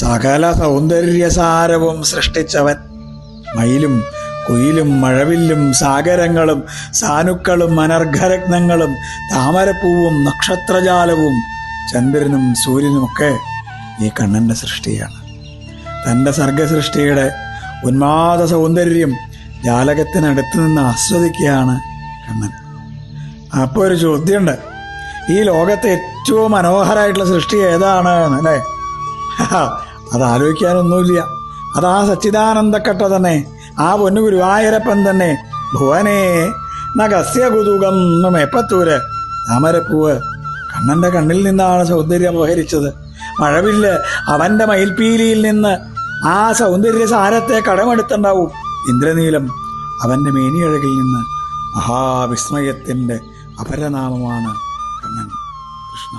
സകല സൗന്ദര്യസാരവും സൃഷ്ടിച്ചവൻ. മയിലും കുയിലും മഴവില്ലും സാഗരങ്ങളും സാനുക്കളും അനർഘരത്നങ്ങളും താമരപ്പൂവും നക്ഷത്രജാലവും ചന്ദ്രനും സൂര്യനുമൊക്കെ ഈ കണ്ണന്റെ സൃഷ്ടിയാണ്. തന്റെ സർഗസൃഷ്ടിയുടെ ഉന്മാദ സൗന്ദര്യം ജാലകത്തിനടുത്ത് നിന്ന് ആസ്വദിക്കുകയാണ് കണ്ണൻ. അപ്പോൾ ഒരു ചോദ്യമുണ്ട്. ഈ ലോകത്തെ ഏറ്റവും മനോഹരമായിട്ടുള്ള സൃഷ്ടി ഏതാണ്? അല്ലേ? അത് ആലോചിക്കാനൊന്നുമില്ല അത് ആ സച്ചിദാനന്ദക്കട്ട തന്നെ ആ പൊന്നു ഗുരുവായൂരപ്പൻ തന്നെ ഭുവനേ നഗസ്യ കുതുകം എപ്പത്തൂര് താമരപ്പൂവ്. കണ്ണന്റെ കണ്ണിൽ നിന്നാണ് സൗന്ദര്യം അപഹരിച്ചത് മഴവില്ല് അവന്റെ മയിൽപീലിയിൽ നിന്ന് ആ സൗന്ദര്യ സാരത്തെ കടമെടുത്തുണ്ടാവും. ഇന്ദ്രനീലം അവന്റെ മേനിയഴകിൽ നിന്ന് മഹാവിസ്മയത്തിന്റെ അപരനാമമാണ് കണ്ണൻ കൃഷ്ണ.